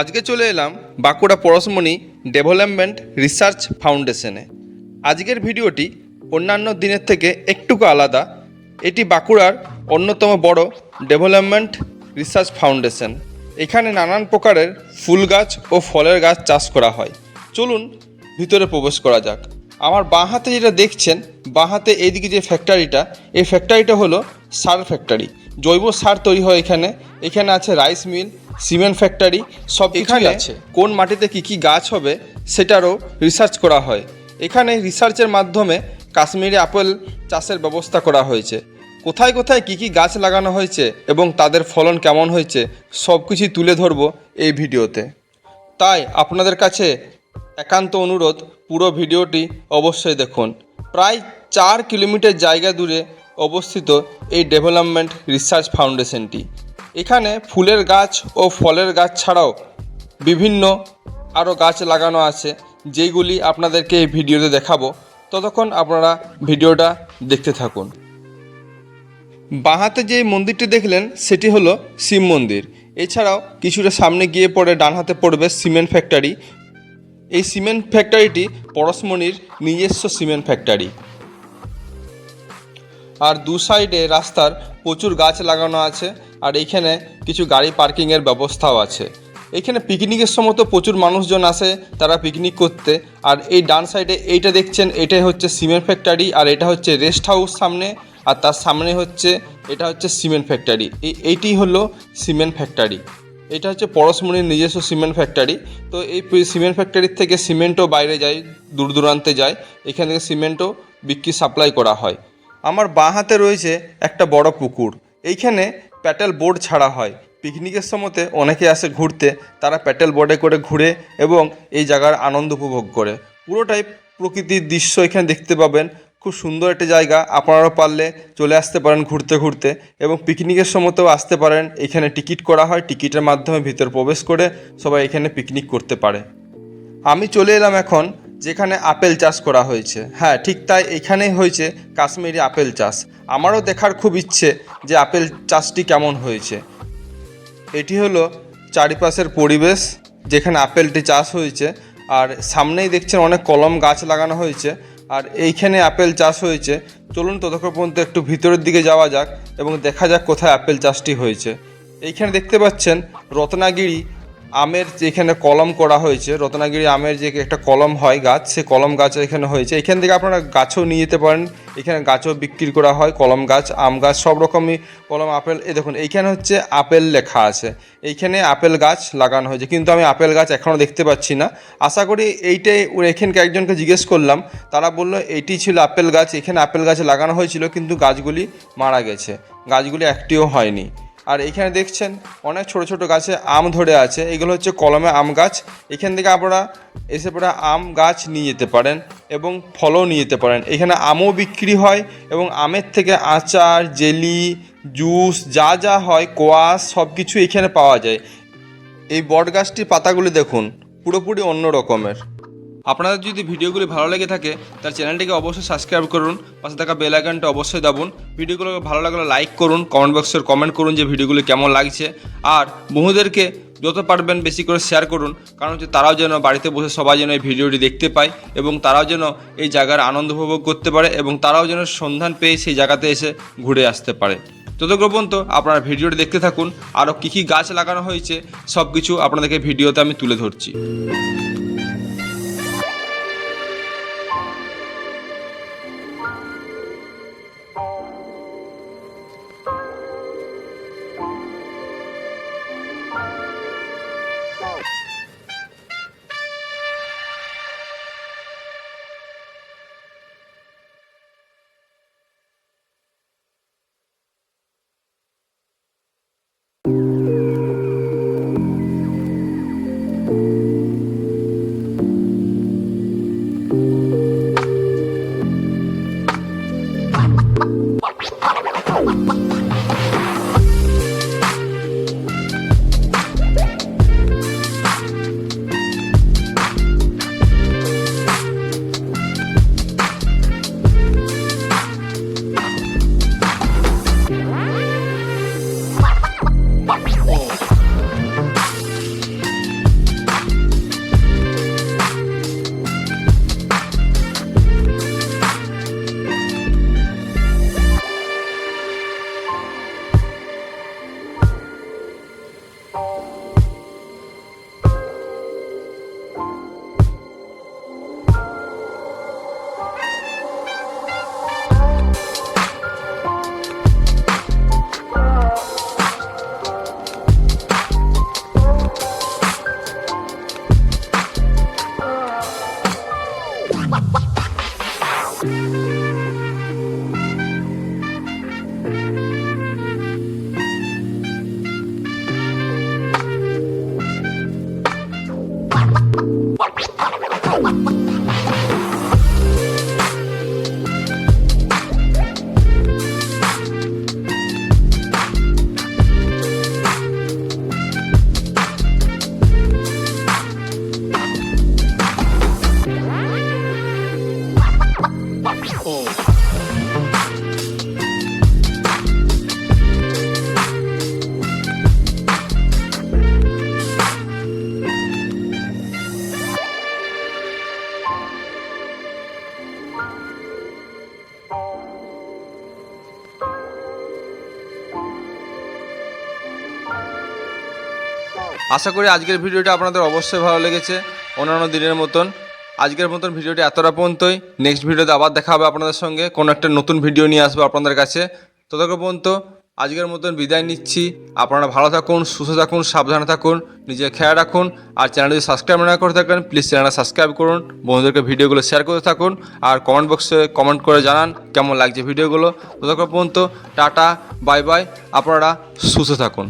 আজকে চলে এলাম বাঁকুড়া পরশমণি ডেভেলপমেন্ট রিসার্চ ফাউন্ডেশনে। আজকের ভিডিওটি অন্যান্য দিনের থেকে একটুকু আলাদা। এটি বাঁকুড়ার অন্যতম বড় ডেভেলপমেন্ট রিসার্চ ফাউন্ডেশন। এখানে নানান প্রকারের ফুল গাছ ও ফলের গাছ চাষ করা হয়। চলুন ভিতরে প্রবেশ করা যাক। আমার বাঁ হাতে যেটা দেখছেন, বাঁ হাতে এইদিকে যে ফ্যাক্টরিটা, এই ফ্যাক্টরিটা হলো সার ফ্যাক্টরি। জৈব সার তৈরি হয় এখানে। এখানে আছে রাইস মিল সিমেন্ট ফ্যাক্টরি সব এখানে আছে। কোন মাটিতে কি কি গাছ হবে সেটারও রিসার্চ করা হয়। এখানে রিসার্চের মাধ্যমে কাশ্মীরি আপেল চাষের ব্যবস্থা করা হয়েছে। কোথায় কোথায় কি কি গাছ লাগানো হয়েছে এবং তাদের ফলন কেমন হয়েছে সব কিছুই তুলে ধরব এই ভিডিওতে। তাই আপনাদের কাছে একান্ত অনুরোধ পুরো ভিডিওটি অবশ্যই দেখুন। প্রায় চার কিলোমিটার জায়গা দূরে অবস্থিত এই ডেভেলপমেন্ট রিসার্চ ফাউন্ডেশনটি এখানে ফুলের গাছ ও ফলের গাছ ছাড়াও বিভিন্ন আরও গাছ লাগানো আছে, যেইগুলি আপনাদেরকে এই ভিডিওতে দেখাবো। ততক্ষণ আপনারা ভিডিওটা দেখতে থাকুন। বাঁহাতে যে মন্দিরটি দেখলেন, সেটি হলো শিব মন্দির। এছাড়াও কিছুটা সামনে গিয়ে পড়ে ডান হাতে পড়বে সিমেন্ট ফ্যাক্টরি। এই সিমেন্ট ফ্যাক্টরিটি পরশমণির নিজস্ব সিমেন্ট ফ্যাক্টরি। আর দু সাইডে রাস্তার প্রচুর গাছ লাগানো আছে, আর এইখানে কিছু গাড়ি পার্কিংয়ের ব্যবস্থাও আছে। এখানে পিকনিকের সময় তো প্রচুর মানুষজন আসে তারা পিকনিক করতে, আর এই ডান সাইডে এইটা দেখছেন, এটাই হচ্ছে সিমেন্ট ফ্যাক্টরি আর এটা হচ্ছে রেস্ট হাউস সামনে, আর তার সামনে হচ্ছে, এটা হচ্ছে সিমেন্ট ফ্যাক্টরি এই এইটি হলো সিমেন্ট ফ্যাক্টরি এটা হচ্ছে পরশমণির নিজস্ব সিমেন্ট ফ্যাক্টরি তো এই সিমেন্ট ফ্যাক্টরির থেকে সিমেন্টও বাইরে যায়, দূর দূরান্তে যায়। এখান থেকে সিমেন্টও বিক্রি সাপ্লাই করা হয়। আমার বাঁ হাতে রয়েছে একটা বড় পুকুর। এইখানে প্যাটেল বোর্ড ছাড়া হয়। পিকনিকের সময়তে অনেকে আসে ঘুরতে, তারা প্যাটেল বোর্ডে করে ঘুরে এবং এই জায়গার আনন্দ উপভোগ করে। পুরোটাই প্রকৃতির দৃশ্য এখানে দেখতে পাবেন। খুব সুন্দর একটা জায়গা, আপনারাও পারলে চলে আসতে পারেন ঘুরতে ঘুরতে এবং পিকনিকের সময়তেও আসতে পারেন। এখানে টিকিট করা হয়, টিকিটের মাধ্যমে ভিতর প্রবেশ করে সবাই এখানে পিকনিক করতে পারে। আমি চলে এলাম এখন যেখানে আপেল চাষ করা হয়েছে। হ্যাঁ ঠিক তাই এখানেই হয়েছে কাশ্মীরি আপেল চাষ। আমারও দেখার খুব ইচ্ছে যে আপেল চাষটি কেমন হয়েছে। এটি হলো চারিপাশের পরিবেশ যেখানে আপেলটি চাষ হয়েছে। আর সামনেই দেখছেন অনেক কলম গাছ লাগানো হয়েছে। আর এইখানে আপেল চাষ হয়েছে। চলুন ততক্ষণ পর্যন্ত একটু ভিতরের দিকে যাওয়া যাক এবং দেখা যাক কোথায় আপেল চাষটি হয়েছে। এইখানে দেখতে পাচ্ছেন রত্নাগিরি আমের যেখানে কলম করা হয়েছে, রত্নাগিরি আমের যে একটা কলম হয় গাছ, সে কলম গাছ এখানে হয়েছে। এখান থেকে আপনারা গাছও নিয়ে যেতে পারেন। এখানে গাছও বিক্রি করা হয়, কলম গাছ, আম গাছ, সব রকমই কলম, আপেল এই দেখুন, এইখানে হচ্ছে আপেল লেখা আছে। এইখানে আপেল গাছ লাগানো হয়েছে। কিন্তু আমি আপেল গাছ এখনও দেখতে পাচ্ছি না। আশা করি এইটাই এখানকে একজনকে জিজ্ঞেস করলাম। তারা বলল, এইটি ছিল আপেল গাছ, এখানে আপেল গাছ লাগানো হয়েছিল, কিন্তু গাছগুলি মারা গেছে। গাছগুলি একটিও হয়নি। আর এখানে দেখছেন অনেক ছোট ছোট গাছে আম ধরে আছে। এগুলো হচ্ছে কলমে আম গাছ। এখান থেকে আপনারা এসে পরে আম গাছ নিয়ে যেতে পারেন এবং ফলও নিয়ে যেতে পারেন। এখানে আমও বিক্রি হয় এবং আমের থেকে আচার, জেলি, জুস, যা যা হয়, কোয়াশ সব কিছু এখানে পাওয়া যায়। এই বট গাছটির পাতাগুলি দেখুন, পুরোপুরি অন্য রকমের। আপনাদের যদি ভিডিওগুলি ভালো লেগে থাকে, তার চ্যানেলটিকে অবশ্যই সাবস্ক্রাইব করুন, পাশে থাকা বেল আইকনটা অবশ্যই দাবুন। ভিডিওগুলো ভালো লাগলে লাইক করুন, কমেন্ট বক্সের কমেন্ট করুন যে ভিডিওগুলি কেমন লাগছে। আর বহুদেরকে যত পারবেন বেশি করে শেয়ার করুন, কারণ হচ্ছে তারাও যেন বাড়িতে বসে সবাই যেন এই ভিডিওটি দেখতে পায় এবং তারাও যেন এই জায়গার আনন্দ উপভোগ করতে পারে এবং তারাও যেন সন্ধান পেয়ে সেই জায়গাতে এসে ঘুরে আসতে পারে। ততক্ষণ পর্যন্ত আপনারা ভিডিওটি দেখতে থাকুন, আরও কী কী গাছ লাগানো হয়েছে সব কিছু আপনাদেরকে ভিডিওতে আমি তুলে ধরছি। আশা করি আজকের ভিডিওটা আপনাদের অবশ্যই ভালো লেগেছে। অন্যান্য দিনের মতন। আজকের মতন ভিডিওটি এতটা পর্যন্তই। নেক্সট ভিডিওতে আবার দেখা হবে আপনাদের সঙ্গে। কোনো একটা নতুন ভিডিও নিয়ে আসব আপনাদের কাছে। ততক্ষণ পর্যন্ত আজকের মতন বিদায় নিচ্ছি। আপনারা ভালো থাকুন, সুস্থ থাকুন, সাবধানে থাকুন, নিজের খেয়াল রাখুন। আর চ্যানেল যদি সাবস্ক্রাইব না করে থাকেন প্লিজ চ্যানেলটা সাবস্ক্রাইব করুন। বন্ধুদেরকে ভিডিওগুলো শেয়ার করতে থাকুন। আর কমেন্ট বক্সে কমেন্ট করে জানান কেমন লাগছে ভিডিওগুলো। ততক্ষণ পর্যন্ত টাটা বাই বাই আপনারা সুস্থ থাকুন।